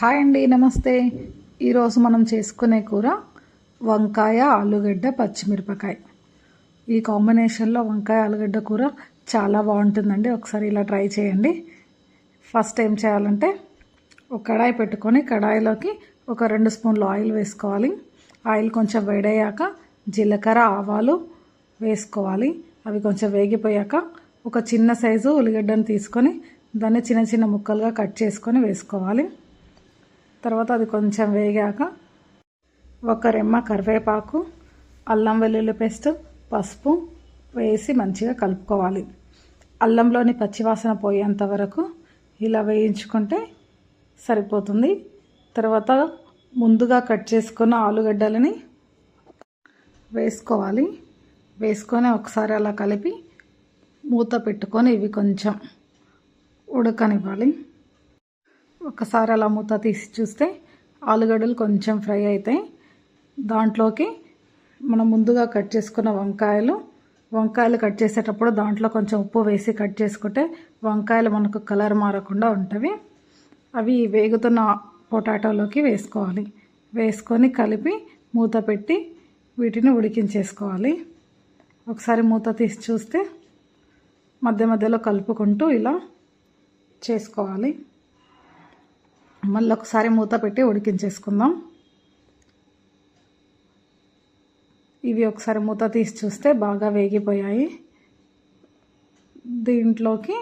Hi అండి నమస్తే. ఈరోజు మనం చేసుకునే కూర వంకాయ ఆలుగడ్డ పచ్చిమిరపకాయ. ఈ కాంబినేషన్లో వంకాయ ఆలుగడ్డ కూర చాలా బాగుంటుందండి. ఒకసారి ఇలా ట్రై చేయండి. ఫస్ట్ ఏం చేయాలంటే ఒక కడాయి పెట్టుకొని కడాయిలోకి ఒక రెండు స్పూన్లు ఆయిల్ వేసుకోవాలి. ఆయిల్ కొంచెం వేడయ్యాక జీలకర్ర ఆవాలు వేసుకోవాలి. అవి కొంచెం వేగిపోయాక ఒక చిన్న సైజు ఉల్లిగడ్డను తీసుకొని దాన్ని చిన్న చిన్న ముక్కలుగా కట్ చేసుకొని వేసుకోవాలి. తర్వాత అది కొంచెం వేగాక ఒక రెమ్మ కరివేపాకు అల్లం వెల్లుల్లి పేస్ట్ పసుపు వేసి మంచిగా కలుపుకోవాలి. అల్లంలోని పచ్చివాసన పోయేంత వరకు ఇలా వేయించుకుంటే సరిపోతుంది. తర్వాత ముందుగా కట్ చేసుకున్న ఆలుగడ్డలని వేసుకోవాలి. వేసుకొని ఒకసారి అలా కలిపి మూత పెట్టుకొని ఇవి కొంచెం ఉడకనివ్వాలి. ఒకసారి అలా మూత తీసి చూస్తే ఆలుగడ్డలు కొంచెం ఫ్రై అవుతాయి దాంట్లోకి మనం ముందుగా కట్ చేసుకున్న వంకాయలు వంకాయలు కట్ చేసేటప్పుడు దాంట్లో కొంచెం ఉప్పు వేసి కట్ చేసుకుంటే వంకాయలు మనకు కలర్ మారకుండా ఉంటవి. అవి వేగుతున్న పొటాటోలోకి వేసుకోవాలి. వేసుకొని కలిపి మూత పెట్టి వీటిని ఉడికించేసుకోవాలి. ఒకసారి మూత తీసి చూస్తే మధ్య మధ్యలో కలుపుకుంటూ ఇలా చేసుకోవాలి. మళ్ళీ ఒకసారి మూత పెట్టి ఉడికించేసుకుందాం. ఇవి ఒకసారి మూత తీసి చూస్తే బాగా వేగిపోయాయి. దీంట్లోకి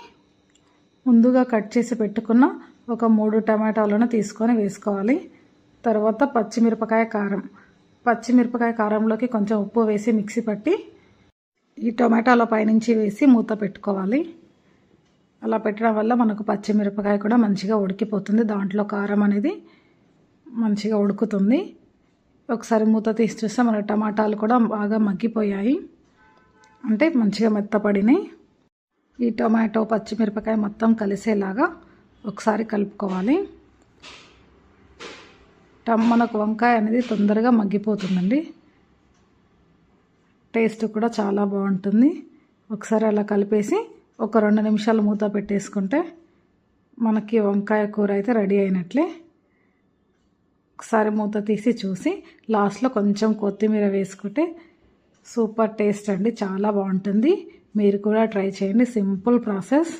ముందుగా కట్ చేసి పెట్టుకున్న ఒక మూడు టమాటాలను తీసుకొని వేసుకోవాలి. తర్వాత పచ్చిమిరపకాయ కారం. పచ్చిమిరపకాయ కారంలోకి కొంచెం ఉప్పు వేసి మిక్సీ పట్టి ఈ టొమాటోల పైనుంచి వేసి మూత పెట్టుకోవాలి. అలా పెట్టడం వల్ల మనకు పచ్చిమిరపకాయ కూడా మంచిగా ఉడికిపోతుంది. దాంట్లో కారం అనేది మంచిగా ఉడుకుతుంది. ఒకసారి మూత తీసి చూస్తే మన టమాటాలు కూడా బాగా మగ్గిపోయాయి. అంటే మంచిగా మెత్తపడినాయి. ఈ టొమాటో పచ్చిమిరపకాయ మొత్తం కలిసేలాగా ఒకసారి కలుపుకోవాలి. మనకు వంకాయ అనేది తొందరగా మగ్గిపోతుందండి. టేస్ట్ కూడా చాలా బాగుంటుంది. ఒకసారి అలా కలిపేసి ఒక రెండు నిమిషాలు మూత పెట్టేసుకుంటే మనకి వంకాయ కూర అయితే రెడీ అయినట్లే. ఒకసారి మూత తీసి చూసి లాస్ట్లో కొంచెం కొత్తిమీర వేసుకుంటే సూపర్ టేస్ట్ అండి చాలా బాగుంటుంది. మీరు కూడా ట్రై చేయండి సింపుల్ ప్రాసెస్.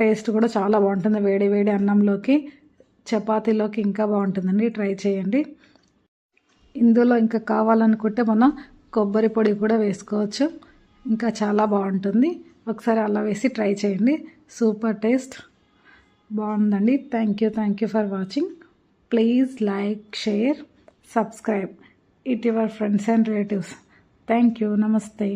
టేస్ట్ కూడా చాలా బాగుంటుంది వేడి వేడి అన్నంలోకి చపాతీలోకి ఇంకా బాగుంటుందండి ట్రై చేయండి. ఇందులో ఇంకా కావాలనుకుంటే మనం కొబ్బరి పొడి కూడా వేసుకోవచ్చు ఇంకా చాలా బాగుంటుంది. ఒకసారి అలా వేసి ట్రై చేయండి. Super taste. బాగుందండి. Thank you thank you for watching please like share subscribe it your friends and relatives thank you నమస్తే